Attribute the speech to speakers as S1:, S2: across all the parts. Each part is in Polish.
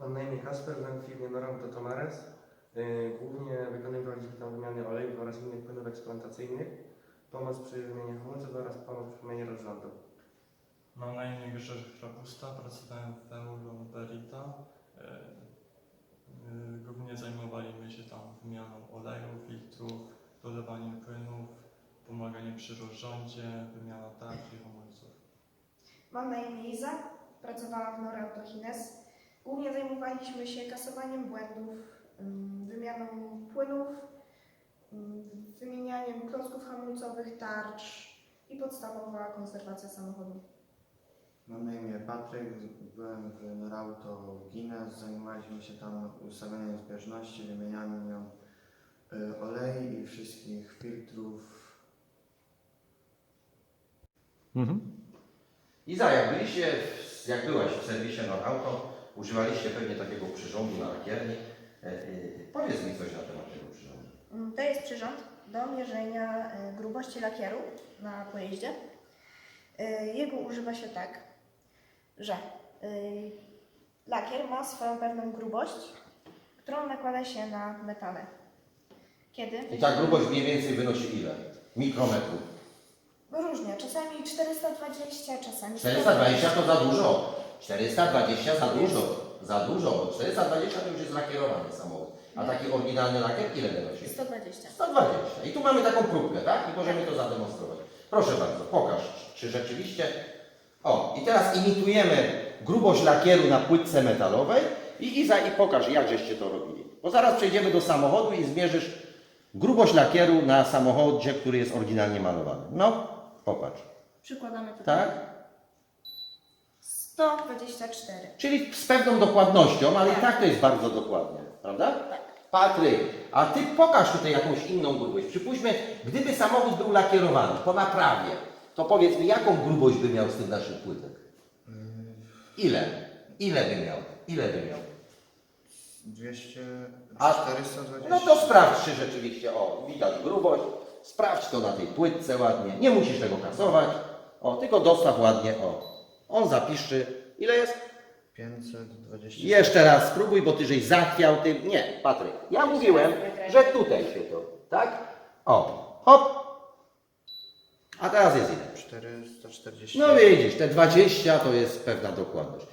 S1: Mam na imię Kasper, byłem w firmie Norauto Tomares. Yy, Głównie wykonywaliśmy tam wymiany olejów oraz innych płynów eksploatacyjnych, pomoc przy wymianie hamulców oraz pomoc przy wymianie rozrządu.
S2: Mam na imię Grzegorz Hrabusta, pracowałem w Euro Berita. E, e, Głównie zajmowaliśmy się tam wymianą oleju, filtrów, dolewaniem płynów, pomaganiem przy rozrządzie, wymiana tarcz i hamulców.
S3: Mam na imię Iza, pracowałam w Norauto Hines. Głównie zajmowaliśmy się kasowaniem błędów, ym, wymianą płynów, ym, wymienianiem klocków hamulcowych, tarcz i podstawowa konserwacja samochodu.
S4: Mam na imię Patryk, byłem w Norauto Guinness, zajmowaliśmy się tam ustawianiem zbieżności, wymienianiem y, olei i wszystkich filtrów.
S5: Mhm.
S6: Iza, jak byliście, w- jak byłaś w serwisie Norauto, używaliście pewnie takiego przyrządu na lakierni. E, e, Powiedz mi coś na temat tego przyrządu.
S3: Ym, To jest przyrząd do mierzenia y, grubości lakieru na pojeździe. Jego używa się tak, że lakier ma swoją pewną grubość, którą nakłada się na metale. Kiedy?
S6: I ta grubość mniej więcej wynosi ile? Mikrometrów.
S3: No różnie, czasami 420, czasami
S6: 420 to za dużo. 420 za dużo. Za dużo, bo 420 to już jest lakierowany samochód. A taki oryginalny lakier ile wynosi?
S3: 120.
S6: 120. I tu mamy taką próbkę, tak? I możemy to zademonstrować. Proszę bardzo, pokaż, czy rzeczywiście. O, i teraz imitujemy grubość lakieru na płytce metalowej i Iza i pokaż, jak żeście to robili. Bo zaraz przejdziemy do samochodu i zmierzysz grubość lakieru na samochodzie, który jest oryginalnie malowany. No, popatrz.
S3: Przykładamy tutaj.
S6: Tak?
S3: 124.
S6: Czyli z pewną dokładnością, ale i tak to jest bardzo dokładnie, prawda?
S3: Tak.
S6: Patryk, a ty pokaż tutaj jakąś inną grubość. Przypuśćmy, gdyby samochód był lakierowany po naprawie, to powiedz mi, jaką grubość by miał z tych naszych płytek? Ile? Ile by miał? Ile by miał?
S4: 200,
S6: A-
S4: 420.
S6: No to sprawdź, czy rzeczywiście, o, widać grubość, sprawdź to na tej płytce ładnie, nie musisz tego kasować, o, tylko dostaw ładnie, o, on zapiszczy, ile jest?
S4: 520.
S6: Jeszcze raz spróbuj, bo ty żeś zachwiał tym. Nie, Patryk. Ja mówiłem, że tutaj się to, tak? O, hop. A teraz jest ile?
S4: 440.
S6: No widzisz, te 20 to jest pewna dokładność.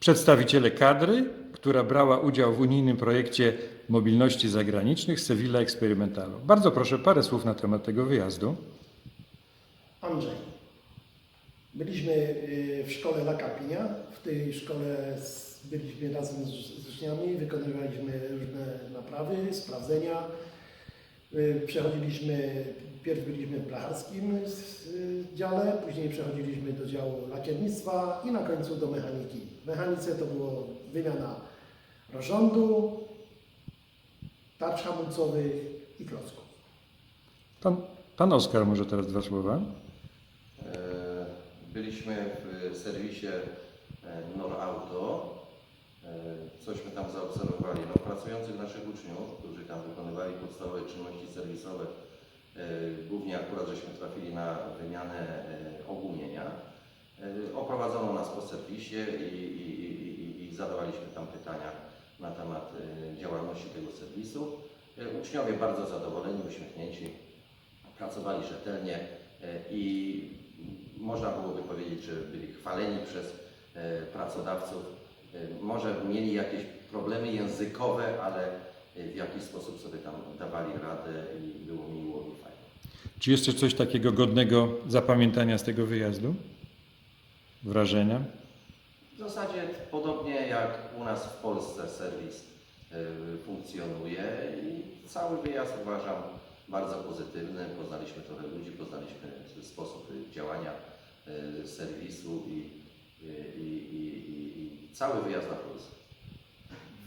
S5: Przedstawiciele kadry, która brała udział w unijnym projekcie mobilności zagranicznych Sevilla Experimentalu. Bardzo proszę parę słów na temat tego wyjazdu.
S7: Andrzej. Byliśmy y, w szkole La Capinia. W tej szkole byliśmy razem z, uczniami, wykonywaliśmy różne naprawy, sprawdzenia. Y, Przechodziliśmy, pierw byliśmy w blacharskim y, dziale, później przechodziliśmy do działu lakiernictwa i na końcu do mechaniki. W mechanice to było wymiana rozrządu, tarcz hamulcowych i klocków.
S5: Pan, pan Oskar może teraz dwa słowa.
S6: E, Byliśmy w serwisie e, Norauto. E, Cośmy tam zaobserwowali. No, pracujących naszych uczniów, którzy tam wykonywali podstawowe czynności serwisowe, głównie akurat żeśmy trafili na wymianę ogólnienia. Oprowadzono nas po serwisie i, i, i, i zadawaliśmy tam pytania na temat e, działalności tego serwisu. E, Uczniowie bardzo zadowoleni, uśmiechnięci, pracowali rzetelnie e, i można byłoby powiedzieć, że byli chwaleni przez pracodawców. Może mieli jakieś problemy językowe, ale w jakiś sposób sobie tam dawali radę i było miło i fajnie.
S5: Czy jeszcze coś takiego godnego zapamiętania z tego wyjazdu? Wrażenia?
S6: W zasadzie podobnie jak nas w Polsce serwis e, funkcjonuje i cały wyjazd uważam bardzo pozytywny. Poznaliśmy trochę ludzi, poznaliśmy sposób działania e, serwisu i, i, i, i, i cały wyjazd na plus.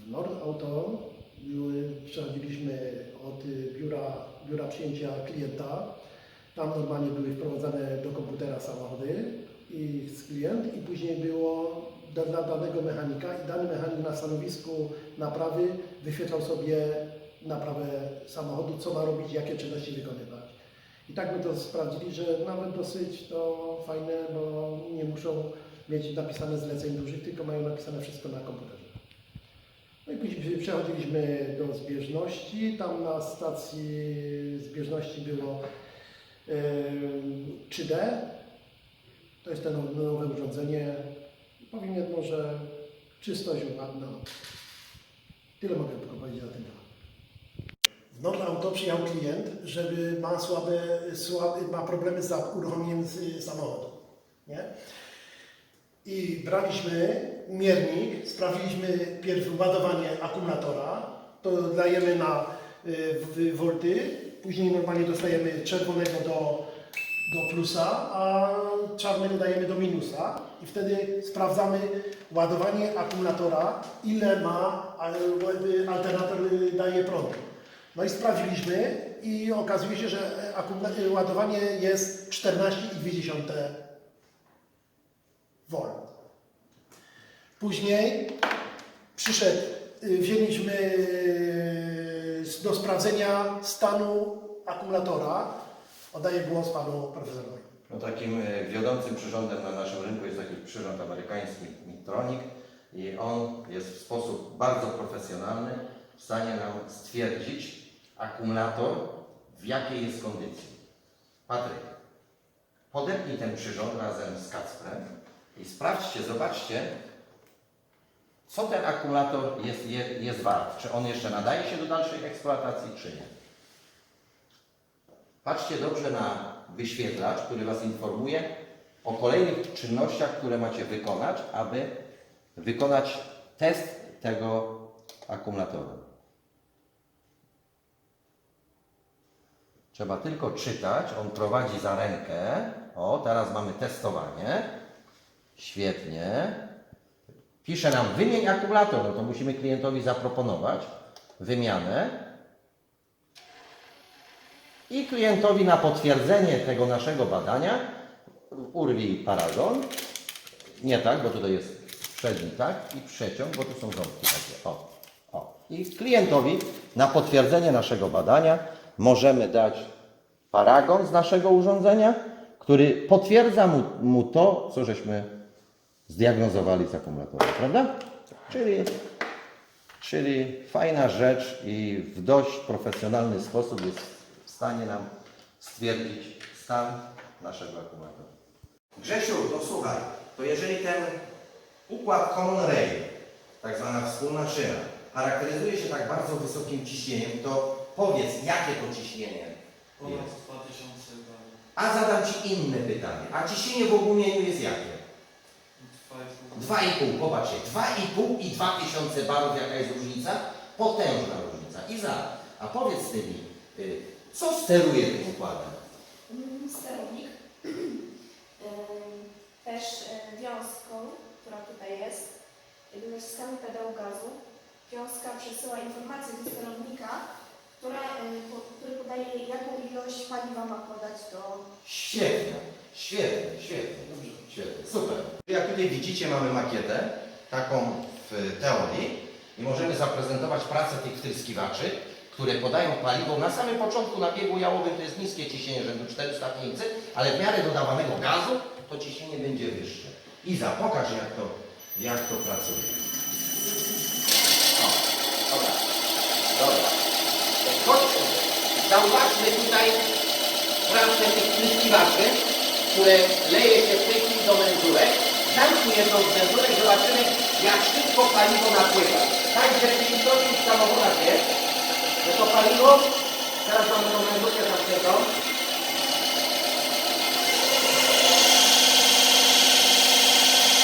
S7: W Nord Auto były, przechodziliśmy od biura, biura przyjęcia klienta. Tam normalnie były wprowadzane do komputera samochody i z klient i później było dla, danego mechanika i dany mechanik na stanowisku naprawy wyświetlał sobie naprawę samochodu, co ma robić, jakie czynności wykonywać. I tak my to sprawdzili, że nawet dosyć to fajne, bo nie muszą mieć napisane zleceń dużych, tylko mają napisane wszystko na komputerze. No i później przechodziliśmy do zbieżności. Tam na stacji zbieżności było e, 3D. To jest to nowe urządzenie. Powiem jedno, że czystość ładna. Tyle mogę tylko powiedzieć na ten temat. W Nordauto przyjechał klient, żeby ma słabe, słabe ma problemy z uruchomieniem z- samochodu. Nie? I braliśmy miernik, sprawdziliśmy pierw ładowanie akumulatora, to dajemy na y, wolty, później normalnie dostajemy czerwonego do, do plusa, a czarnego dajemy do minusa i wtedy sprawdzamy ładowanie akumulatora, ile ma alternator daje prądu. No i sprawdziliśmy i okazuje się, że ładowanie jest 14,2 V. Później przyszedł, y, wzięliśmy y, do sprawdzenia stanu akumulatora. Oddaję głos panu profesorowi.
S6: No, takim e, wiodącym przyrządem na naszym rynku jest taki przyrząd amerykański Midtronic i on jest w sposób bardzo profesjonalny w stanie nam stwierdzić akumulator w jakiej jest kondycji. Patryk, podepnij ten przyrząd razem z Kacprem i sprawdźcie, zobaczcie, co ten akumulator jest, je, jest wart. Czy on jeszcze nadaje się do dalszej eksploatacji, czy nie. Patrzcie dobrze na wyświetlacz, który Was informuje o kolejnych czynnościach, które macie wykonać, aby wykonać test tego akumulatora. Trzeba tylko czytać, on prowadzi za rękę. O, teraz mamy testowanie. Świetnie. Pisze nam wymień akumulator, no to musimy klientowi zaproponować wymianę i klientowi na potwierdzenie tego naszego badania urwij paragon. Nie tak, bo tutaj jest przedni tak i przeciąg, bo tu są ząbki takie. O, o. I klientowi na potwierdzenie naszego badania możemy dać paragon z naszego urządzenia, który potwierdza mu, mu to, co żeśmy zdiagnozowali z akumulatora, prawda? Czyli Czyli fajna rzecz i w dość profesjonalny sposób jest stanie nam stwierdzić stan naszego akumulatora. Grzesiu, to słuchaj, to jeżeli ten układ common rail, tak zwana wspólna szyna, charakteryzuje się tak bardzo wysokim ciśnieniem, to powiedz, jakie to ciśnienie
S2: Ponad
S6: jest.
S2: 2000 bali.
S6: A zadam Ci inne pytanie. A ciśnienie w ogumieniu jest jakie? 2,5, popatrzcie, 2,5 i 2000 barów, jaka jest różnica? Potężna różnica. Iza, a powiedz mi, y, co steruje tym układem?
S3: Mm, sterownik. Też wiązką, która tutaj jest, naciskamy pedał gazu. Wiązka przesyła informację do sterownika, która, który podaje jaką ilość paliwa ma podać do
S6: Świetnie, świetnie, świetnie, dobrze, świetnie, super. Jak tutaj widzicie, mamy makietę, taką w teorii i możemy zaprezentować pracę tych wtryskiwaczy, które podają paliwo na samym początku na biegu jałowym, to jest niskie ciśnienie rzędu 400 500, ale w miarę dodawanego gazu to ciśnienie będzie wyższe. Iza, pokaż jak to, jak to pracuje. O, dobra, dobra. Chodźmy, zauważmy tutaj pracę tych wtryskiwaczy, które leje się w tej chwili do menzurek. Zamknij jedną z menzurek, zobaczymy jak szybko paliwo napływa. Tak w rzeczywistości w samochodach jest, że to paliwo, teraz mamy tą menzurkę zamkniętą.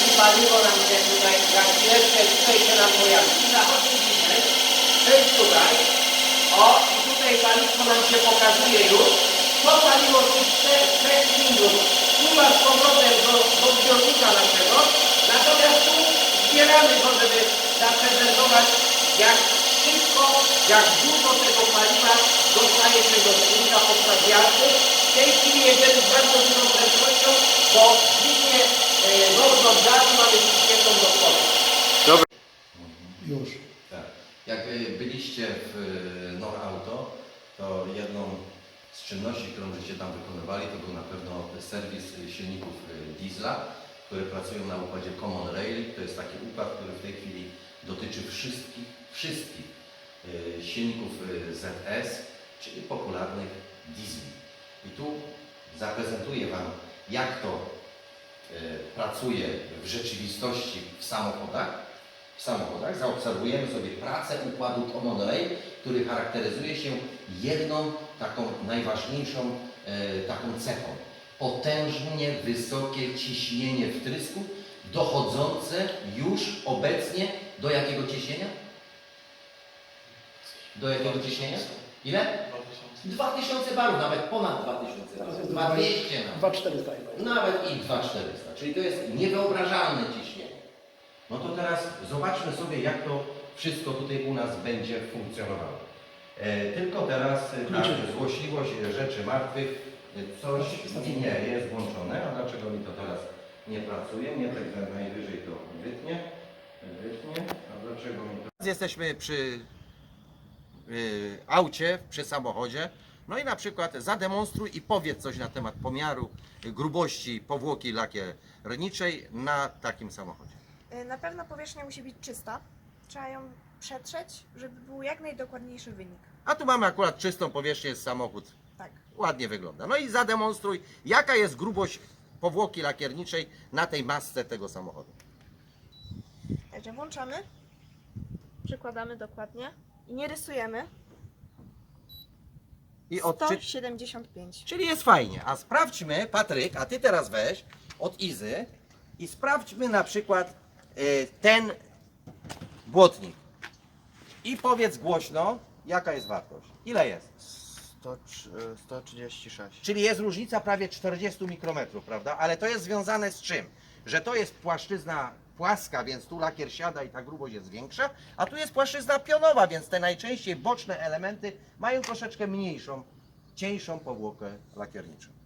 S6: I paliwo nam się tutaj, za chwileczkę tutaj się nam pojawi. I zachodzi widzę, to jest tutaj. O, i tutaj paliwo nam się pokazuje już. To paliwo z trzech, trzech cylindrów pływa z powrotem do, do zbiornika naszego. Natomiast tu zbieramy go, żeby zaprezentować jak szybko, jak dużo tego paliwa dostaje się do silnika podczas jazdy. W tej chwili jedziemy z bardzo dużą prędkością, bo dźwignię e, wolną gazu mamy wciśniętą do spodu.
S7: Już.
S6: Tak. Jak y, byliście w y, Norauto, to jedną z czynności, którą żeście tam wykonywali, to był na pewno serwis silników diesla, które pracują na układzie Common Rail. To jest taki układ, który w tej chwili dotyczy wszystkich, wszystkich e, silników e, ZS, czyli popularnych diesli. I tu zaprezentuję Wam, jak to e, pracuje w rzeczywistości w samochodach. W samochodach zaobserwujemy sobie pracę układu Common który charakteryzuje się jedną taką najważniejszą e, taką cechą. Potężnie wysokie ciśnienie wtrysku, dochodzące już obecnie do jakiego ciśnienia? Do jakiego ciśnienia? Ile?
S2: 2000.
S6: 2000 barów, nawet ponad 2000
S7: Teraz
S6: barów.
S7: jest
S6: 200 nawet.
S7: 2400 chyba.
S6: Nawet i 2400, czyli to jest niewyobrażalne ciśnienie. No to teraz zobaczmy sobie, jak to wszystko tutaj u nas będzie funkcjonowało. E, tylko teraz e, tak,
S7: Kluczyki.
S6: złośliwość rzeczy martwych, e, coś nie jest włączone, a dlaczego mi to teraz nie pracuje? Nie tak najwyżej to wytnie, wytnie, a dlaczego mi to...
S8: Jesteśmy przy y, aucie, przy samochodzie. No i na przykład zademonstruj i powiedz coś na temat pomiaru y, grubości powłoki lakierniczej na takim samochodzie.
S3: Y, Na pewno powierzchnia musi być czysta. Trzeba ją przetrzeć, żeby był jak najdokładniejszy wynik.
S8: A tu mamy akurat czystą powierzchnię, jest samochód
S3: Tak.
S8: ładnie wygląda. No i zademonstruj, jaka jest grubość powłoki lakierniczej na tej masce tego samochodu.
S3: Także włączamy, przykładamy dokładnie i nie rysujemy.
S8: I odczy...
S3: 175.
S8: Czyli jest fajnie. A sprawdźmy, Patryk, a ty teraz weź od Izy i sprawdźmy na przykład y, ten błotnik. I powiedz głośno, jaka jest wartość. Ile jest?
S4: 100, 136.
S8: Czyli jest różnica prawie 40 mikrometrów, prawda? Ale to jest związane z czym? Że to jest płaszczyzna płaska, więc tu lakier siada i ta grubość jest większa, a tu jest płaszczyzna pionowa, więc te najczęściej boczne elementy mają troszeczkę mniejszą, cieńszą powłokę lakierniczą.